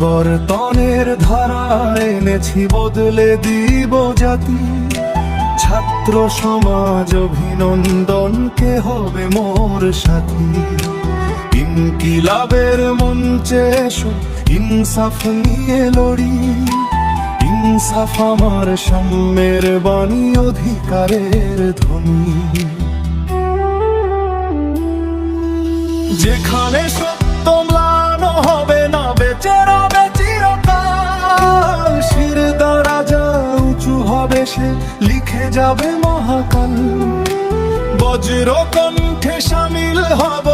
পরিবর্তনের ধারা এনেছি, বদলে দিব জাতি। ছাত্র সমাজ অভিনন্দন, কে হবে মোর সাথী? ইনকিলাবের মঞ্চে ইনসাফ নিয়ে লড়ি। ইনসাফ আমার সাম্যের বাণী, অধিকারের ধ্বনি। যেখানে সত্য সে লিখে যাবে মহাকাল। বজ্র কণ্ঠে সামিল হব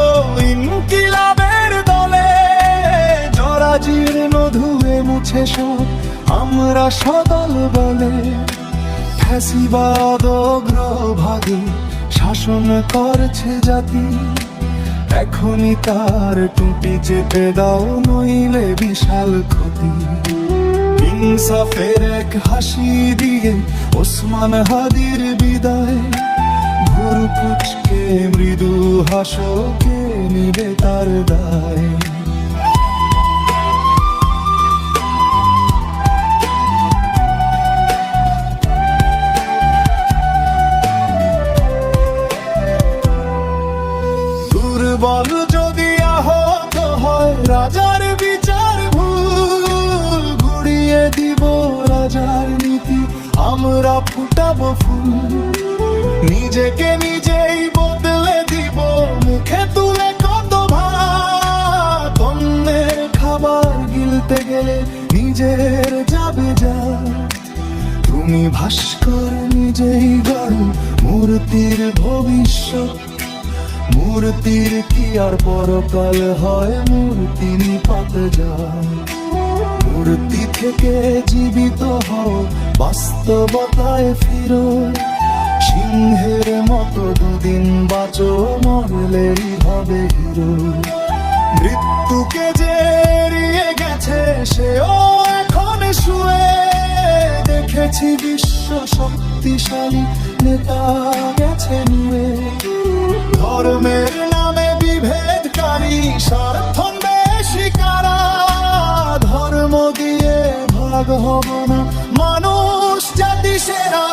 ইনকিলাবের দলে। জরাজীর্ণ ধুয়ে মুছে সব আমরা সদল বলে। ফ্যাসিবাদ অগ্রভাগে শাসন করছে জাতি। এখনই তার টুপি চেপে দাও নইলে বিশাল ক্ষতি। ইনসাফের এক হাসি দিয়ে ওসমান হাদির বিদায়। ঘুর পুচকে মৃদু হাসকে নিবে তার দায়। দুর্বল যদি আহত হয়, রাজার ফুটাবো ফুল। নিজেকে নিজেই বদলে দিব, মুখে তুলে কত ভাত, অন্যের খাবার গিলতে গেলে নিজের যাবে যা। তুমি ভাস্কর নিজেই গড়, মূর্তির ভবিষ্যৎ। মূর্তির কি আর পরকাল হয় মূর্তি নিপাত যায় মূর্তি থেকে জীবিত হও, বাস্তবতায় ফিরো। সিংহের মতো দুদিন বাঁচো, মরলেই হবে হিরো। মৃত্যুকে যে এড়িয়ে গেছে, সেও এখন শুয়ে। দেখেছি বিশ্ব শক্তিশালী নেতা গেছে নুয়ে। ধর্মের ভাগ হব না। মানুষ জাতি সেরা।